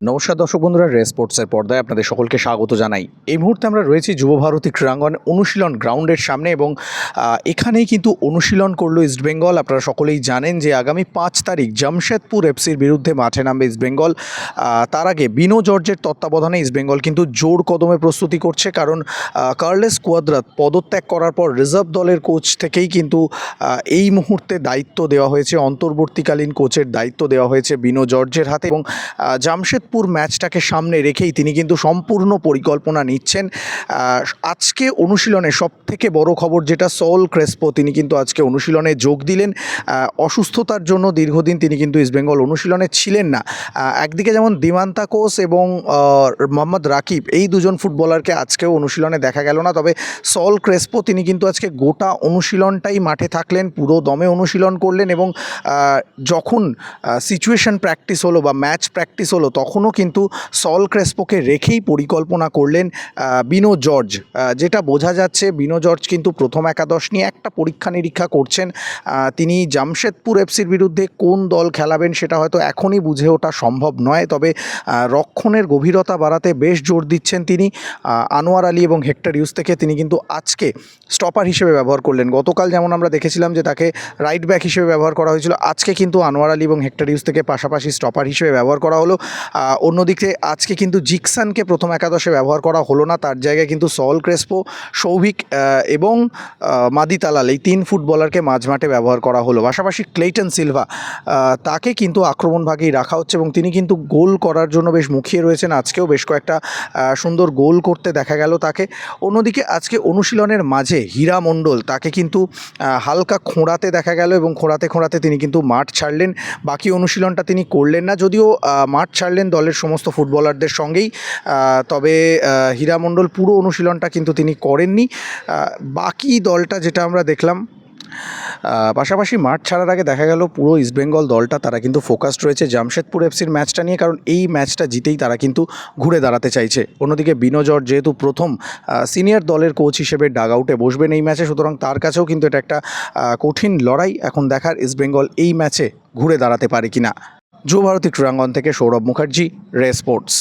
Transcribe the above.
নমস্কার দর্শক বন্ধুরা রে স্পোর্টসের পর্দায় আপনাদের সকলকে স্বাগত জানাই। এই মুহূর্তে আমরা রয়েছি যুব ভারতী ক্রীড়াঙ্গন অনুশীলন গ্রাউন্ডের সামনে এবং এখানেই কিন্তু অনুশীলন করল ইস্টবেঙ্গল আপনারা সকলেই জানেন যে আগামী পাঁচ তারিখ জামশেদপুর এফসির বিরুদ্ধে মাঠে নামবে ইস্টবেঙ্গল তার আগে বিনো জর্জের তত্ত্বাবধানে ইস্টবেঙ্গল কিন্তু জোর কদমে প্রস্তুতি করছে কারণ কার্লেস কুয়াদ্রাত পদত্যাগ করার পর রিজার্ভ দলের কোচ থেকেই কিন্তু এই মুহূর্তে দায়িত্ব দেওয়া হয়েছে। অন্তর্বর্তীকালীন কোচের দায়িত্ব দেওয়া হয়েছে বিনো জর্জের হাতে এবং আহ, জামশেদপুর ম্যাচটাকে সামনে রেখেই তিনি কিন্তু সম্পূর্ণ পরিকল্পনা নিচ্ছেন। আজকে অনুশীলনে সব থেকে বড় খবর যেটা সল ক্রেসপো, তিনি কিন্তু আজকে অনুশীলনে যোগ দিলেন। অসুস্থতার জন্য দীর্ঘদিন তিনি কিন্তু ইস্টবেঙ্গল অনুশীলনে ছিলেন না। একদিকে যেমন দিমান্তা কোস এবং মোহাম্মদ রাকিব, এই দুজন ফুটবলারকে আজকেও অনুশীলনে দেখা গেল না। তবে সল ক্রেসপো, তিনি কিন্তু আজকে গোটা অনুশীলনটাই মাঠে থাকলেন, পুরো দমে অনুশীলন করলেন এবং যখন সিচুয়েশন প্র্যাকটিস হলো বা ম্যাচ প্র্যাকটিস হলো তখনও কিন্তু সল ক্রেসপোকে রেখেই পরিকল্পনা করলেন বিনো জর্জ। যেটা বোঝা যাচ্ছে বিনো জর্জ কিন্তু প্রথম একাদশ নিয়ে একটা পরীক্ষা নিরীক্ষা করছেন। তিনি জামশেদপুর এফসির বিরুদ্ধে কোন দল খেলাবেন সেটা হয়তো এখনই বুঝে ওঠা সম্ভব নয়, তবে রক্ষণের গভীরতা বাড়াতে বেশ জোর দিচ্ছেন তিনি। আনোয়ার আলী এবং হেক্টর ইউজ থেকে তিনি কিন্তু আজকে স্টপার হিসেবে ব্যবহার করলেন। গতকাল যেমন আমরা দেখেছিলাম যে তাকে রাইট ব্যাক হিসেবে ব্যবহার করা হয়েছিল, আজকে কিন্তু আনোয়ার আলী এবং হেক্টর ইউজ থেকে পাশাপাশি স্টপার হিসেবে ব্যবহার করা হলো। অন্যদিকে আজকে কিন্তু জিকসানকে প্রথম একাদশে ব্যবহার করা হলো না। তার জায়গায় কিন্তু সল ক্রেসপো, সৌভিক এবং মাদি তালাল এই তিন ফুটবলারকে মাঝমাঠে ব্যবহার করা হলো। পাশাপাশি ক্লেটন সিলভা তাকে কিন্তু আক্রমণভাগেই রাখা হচ্ছে এবং তিনি কিন্তু গোল করার জন্য বেশ মুখিয়ে রয়েছেন। আজকেও বেশ কয়েকটা সুন্দর গোল করতে দেখা গেল তাকে। অন্যদিকে আজকে অনুশীলনের মাঝে হীরা মণ্ডল তাকে কিন্তু হালকা খোঁড়াতে দেখা গেল এবং খোঁড়াতে খোঁড়াতে তিনি কিন্তু মাঠ ছাড়লেন। বাকি অনুশীলনটা তিনি করলেন না, যদিও মাঠ ছাড়লেন দলের সমস্ত ফুটবলারদের সঙ্গেই তবে আহ, হীরা মণ্ডল পুরো অনুশীলনটা কিন্তু তিনি করেননি। বাকি দলটা যেটা আমরা দেখলাম পাশাপাশি মাঠ ছাড়ার আগে দেখা গেল পুরো ইস্টবেঙ্গল দলটা তারা কিন্তু ফোকাসড রয়েছে। জামশেদপুর এফসির ম্যাচটা নিয়ে কারণ এই ম্যাচটা জিতেই তারা কিন্তু ঘুরে দাঁড়াতে চাইছে। অন্যদিকে বিনোজর যেহেতু প্রথম সিনিয়র দলের কোচ হিসেবে ডাগ আউটে বসবেন এই ম্যাচে সুতরাং তার কাছেও কিন্তু এটা একটা কঠিন লড়াই। এখন দেখার ইস্টবেঙ্গল এই ম্যাচে ঘুরে দাঁড়াতে পারে কিনা। যুব ভারতী ক্রীড়াঙ্গন থেকে সৌরভ মুখার্জি রে স্পোর্টস।